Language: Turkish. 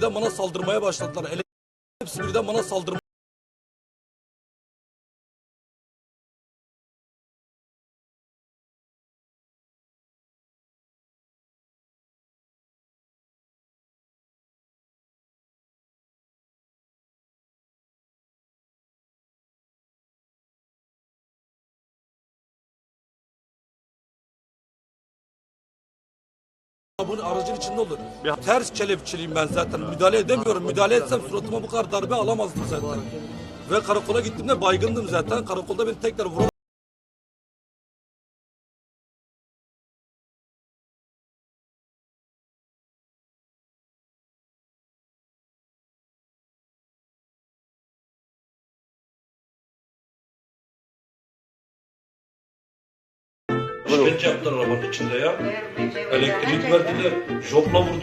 birden bana saldırmaya başladılar. Ele- Hepsi birden bana saldırmaya Bunun aracın içinde olur. Ters kelepçeliyim ben zaten. Müdahale edemiyorum. Müdahale etsem suratıma bu kadar darbe alamazdım zaten. Ve karakola gittiğimde baygındım zaten. Karakolda beni tekrar vuran İşkence yaptılar arabanın içinde ya. Elektrik verdiler. Jopla vurdu.